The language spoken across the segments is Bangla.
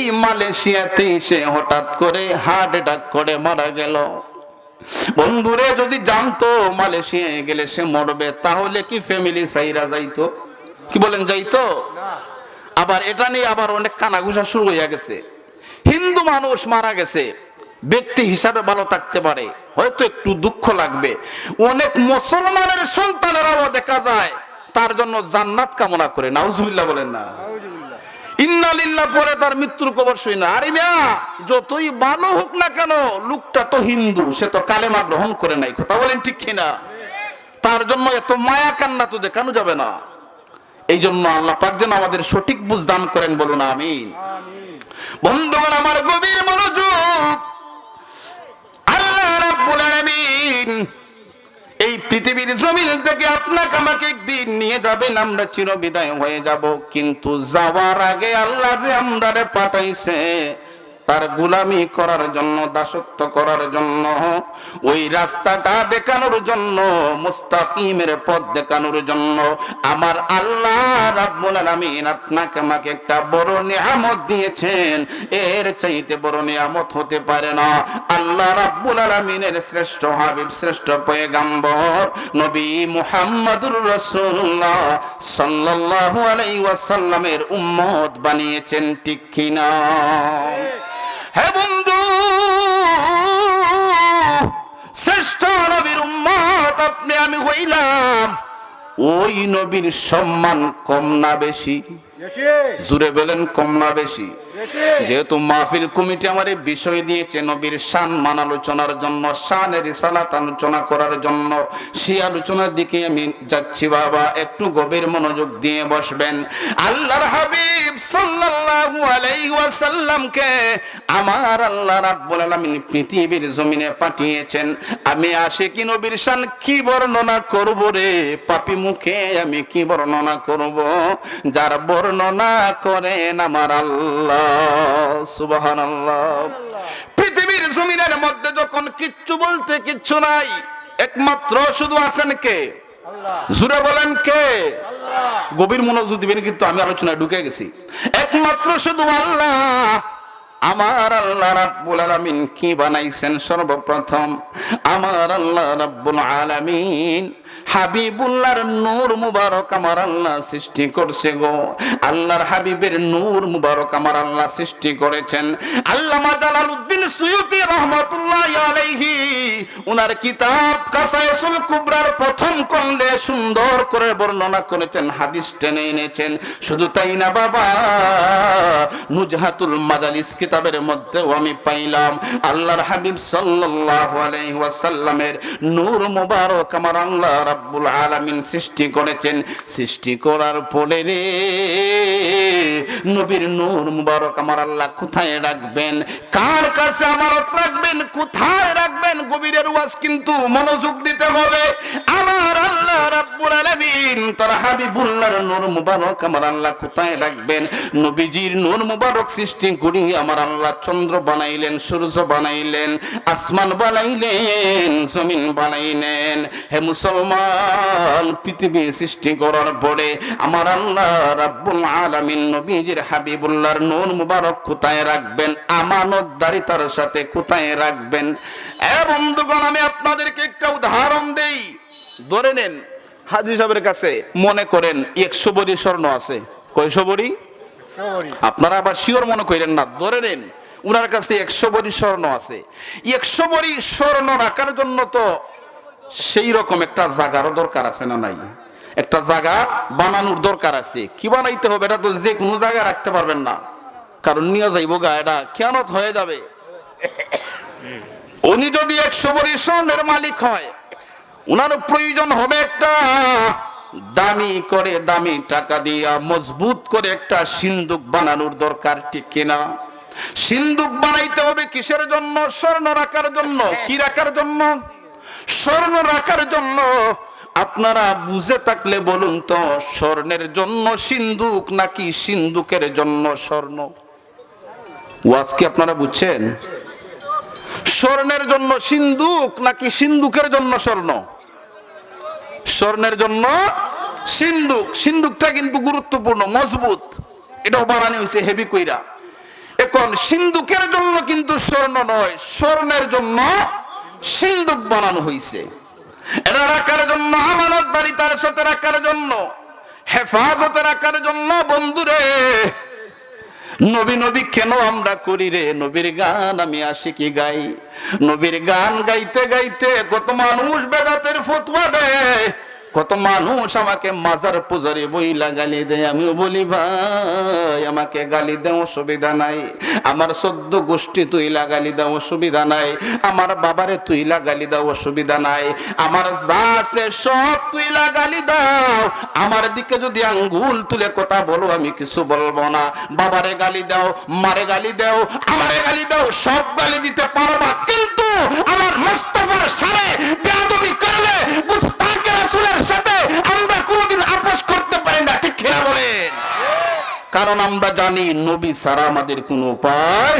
এই মালয়েশিয়াতে সে হঠাৎ করে হার্ট অ্যাটাক করে মারা গেল। বন্ধুরে যদি জানতো মালয়েশিয়ায় গেলে সে মরবে তাহলে কি ফ্যামিলি সাইরা যাইতো? কি বলেন যাইতো? আবার এটা নিয়ে আবার অনেক কানাঘুষা শুরু হয়ে গেছে। হিন্দু মানুষ মারা গেছে ব্যক্তি হিসাবে ভালো থাকতে পারে হয়তো একটু দুঃখ লাগবে। অনেক মুসলমানের সন্তানেরাও দেখা যায় তার জন্য জান্নাত কামনা করে। নাউজুবিল্লাহ বলেন না। ইন্নালিল্লাহ, পরে তার মৃত্যুর শুই না। আরে মিয়া, যতই ভালো হোক না কেন, লোকটা তো হিন্দু, সে তো কালেমা গ্রহণ করে নাই। কথা বলেন ঠিক কিনা? তার জন্য এত মায়া কান্না তো দেখানো যাবে না। এই জন্য আল্লাহ পাক যেন আমাদের সঠিক বুঝ দান করেন বলুন, আমিন। বন্ধুগণ, আমার গভীর মনোযোগ। আল্লাহ রাব্বুল আলামিন পৃথিবীর জমিন থেকে আপনাকে আমাকে একদিন নিয়ে যাবেন, আমরা চিরবিদায় হয়ে যাব। কিন্তু যাওয়ার আগে আল্লাহ যে আমরা পাঠাইছে তার গুলামি করার জন্য, দাসত্ব করার জন্য, ওই রাস্তাটা দেখানোর জন্য, মুস্তাকিমের পথ দেখানোর জন্য, আমার আল্লাহ রাব্বুল আলামিন আপনাকে আমাকে একটা বড় নিয়ামত দিয়েছেন। এর চাইতে বড় নিয়ামত হতে পারে না। আল্লাহ রাব্বুল আলামিনের শ্রেষ্ঠ হাবিব, শ্রেষ্ঠ পয়গাম্বর, নবী মুহাম্মদুর রাসূলুল্লাহ সাল্লাল্লাহু আলাইহি ওয়াসাল্লামের উম্মত বানিয়েছেন, ঠিক কিনা? হে বন্ধু শ্রেষ্ঠ নবীর উম্মত আপনি আমি হইলাম। ওই নবীর সম্মান কম না বেশি। জুড়ে বলেন কম না বেশি। যেহেতু মাহফিল কমিটি আমার এই বিষয় দিয়েছে নবীর শান মান আলোচনার জন্য শানের সালাত আলোচনা করার জন্য সেই আলোচনার দিকে আমি যাচ্ছি বাবা। একটু গভীর মনোযোগ দিয়ে বসবেন। আল্লাহর হাবিব সাল্লাল্লাহু আলাইহি ওয়াসাল্লামকে আমার আল্লাহ রাব্বুল আলামিন পৃথিবীর জমিনে পাঠিয়েছেন। আমি আশিকি নবীর শান কি বর্ণনা করব রে? পাপী মুখে আমি কি বর্ণনা করব? যার বর্ণনা করেন আমার আল্লাহ। সুবহানাল্লাহ। পৃথিবীর জমিনের মধ্যে যখন কিচ্ছু বলতে কিচ্ছু নাই একমাত্র শুধু আছেন কে? জুড়ে বলেন কে? গভীর মনোযোগ দিবেন কিন্তু আমি আলোচনায় ঢুকে গেছি। একমাত্র শুধু আল্লাহ। আমার আল্লাহ রাব্বুল আলামিন কি বানাইছেন সর্বপ্রথম? আমার আল্লাহ রাব্বুল আলামিন হাবিবুল্লাহর নূর মুবারক আমার আল্লাহ সৃষ্টি করছে গো। আল্লাহর হাবিবের নূর মুবারক আমার আল্লাহ সৃষ্টি করেছেন। আল্লামা জালালউদ্দিন সুয়ুতি রহমাতুল্লাহ আলাইহি, উনার কিতাব কাসাইসুল কুবরার প্রথম খণ্ডে সুন্দর করে বর্ণনা করেছেন, হাদিস টেনে এনেছেন। শুধু তাই না বাবা নুজহাতুল মাজালিস কিতাবের মধ্যেও আমি পাইলাম, আল্লাহর হাবিব সাল্লাল্লাহু আলাইহি ওয়াসাল্লামের নূর মুবারক আমার আল্লাহ রাব্বুল আলামিন সৃষ্টি করেছেন। সৃষ্টি করার পরে রে নবীর নূর মুবারক আমার আল্লাহ কোথায় রাখবেন? কার কাছে আমানত রাখবেন? কোথায় রাখবেন? গভীরের ওয়াজ কিন্তু মনোযোগ দিতে হবে। আমার আল্লাহ আল্লাহ সৃষ্টি পৃথিবী সৃষ্টি করার পরে আমার আল্লাহ রাব্বুল নবীজির হাবিবুল্লাহর নূর মুবারক কোথায় রাখবেন? আমানতদারিতার সাথে কোথায় রাখবেন? এ বন্ধুগণ, আমি আপনাদেরকে একটা উদাহরণ দেই। ধরে নেন হাজি সাহেবের কাছে মনে করেন একশো বড়ি স্বর্ণ আছে। কয়শো বড়ি আপনারা আবার শিওর মনে করেন না। ধরে নেন উনার কাছে একশো বড়ি স্বর্ণ আছে। একশো বড়ি স্বর্ণ রাখার জন্য তো সেই রকম একটা জায়গারও দরকার আছে না নাই? একটা জায়গা বানানোর দরকার আছে। কি বানাইতে হবে এটা তো যে কোনো জায়গায় রাখতে পারবেন না। কারণ নিয়ে যাইব গা এটা কেনত হয়ে যাবে। উনি যদি একশো বড়ি স্বর্ণের মালিক হয় উনার প্রয়োজন হবে একটা দামি করে দামি টাকা দিয়া, মজবুত করে একটা সিন্দুক বানানোর দরকার, ঠিক কিনা? সিন্দুক বানাইতে হবে কিসের জন্য? স্বর্ণ রাখার জন্য। কি রাখার জন্য? স্বর্ণ রাখার জন্য। আপনারা বুঝে থাকলে বলুন তো, স্বর্ণের জন্য সিন্দুক নাকি সিন্দুকের জন্য স্বর্ণ? ওয়াজ কি আপনারা বুঝছেন? স্বর্ণের জন্য সিন্দুক নাকি সিন্দুকের জন্য স্বর্ণ? স্বর্ণের জন্য সিন্দুক সিন্দুকটা কিন্তু গুরুত্বপূর্ণ, মজবুত। এটাও বানানি হয়েছে হেভি কইরা। এখন সিন্ধুকের জন্য কিন্তু স্বর্ণ নয়, স্বর্ণের জন্য সিন্ধুক বানানো হয়েছে এটা রাখার জন্য আমানতদারি তার সাথে রাখার জন্য, হেফাজতে রাখার জন্য, বন্ধুরে। নবী নবী কেন আমরা করি রে? নবীর গান আমি আসি কি গাই। নবীর গান গাইতে গাইতে কত মানুষ বেদাতের ফতুয়া দেয়। কত মানুষ আমাকে মাজার পূজারি বইলা গালি দেয়। আমিও বলি, ভাই, আমাকে গালি দেও অসুবিধা নাই। আমার সদ্য গোষ্ঠী তুইলা গালি দাও অসুবিধা নাই। আমার বাবারে তুইলা গালি দাও অসুবিধা নাই। আমার যা আছে সব তুইলা গালি দাও। আমার দিকে যদি আঙ্গুল তুলে কথা বলো, আমি কিছু বলব না। বাবারে গালি দাও, মারে গালি দাও, আমারে গালি দাও, সব গালি দিতে পারবা। কিন্তু আমার মোস্তফার সারে বেয়াদবি করলে সাথে আমরা কোনোদিন আপোষ করতে পারি না, ঠিক খেলা বলেন? কারণ আমরা জানি নবী ছাড়া আমাদের কোনো উপায়,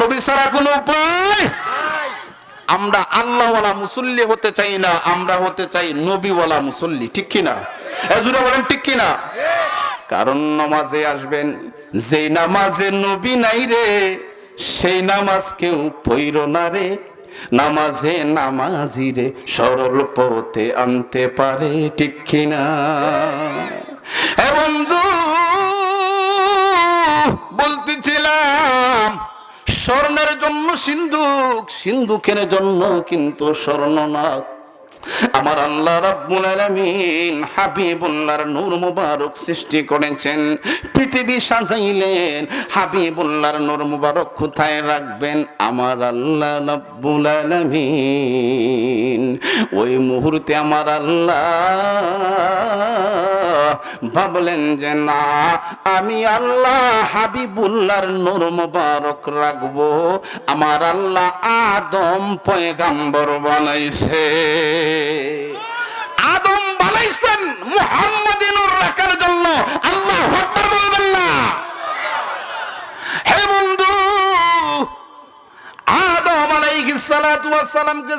নবী ছাড়া কোনো উপায়। আমরা আল্লাহওয়ালা মুসল্লি হতে চাই না, আমরা হতে চাই নবীওয়ালা মুসল্লি, ঠিক কিনা? এজুরা বলেন, ঠিক কিনা? কারণ নামাজে আসবেন, যেই নামাজে নবী নাই রে, সেই নামাজ কেউ পইর না রে। নামাজে নামাজিরে সরল পথে আনতে পারে ঠিক কিনা? বন্ধু, বলতেছিলাম, স্বর্ণের জন্য সিন্ধুক, সিন্ধুকের জন্য কিন্তু স্বর্ণ না। আমার আল্লাহ রাব্বুল আলামিন হাবিবুল্লাহর নূর মুবারক সৃষ্টি করেছেন। পৃথিবী সাজাইলেন, হাবিবুল্লাহর নূর মুবারক কোথায় রাখবেন? আমার আল্লাহ রাব্বুল আলামিন। ওই মুহূর্তে আমার আল্লাহ ভাবলেন যে না, আমি আল্লাহ হাবিবুল্লাহর নূর মুবারক রাখব। আমার আল্লাহ আদম পয়গাম্বর বানাইছে। আদম বানাইছেন মুহাম্মাদিনুর রাখার জন্য। আল্লাহ আকবার বলবেন না। হে বন্ধু, আদম আলাইহিস সালাতু ওয়াস সালামকে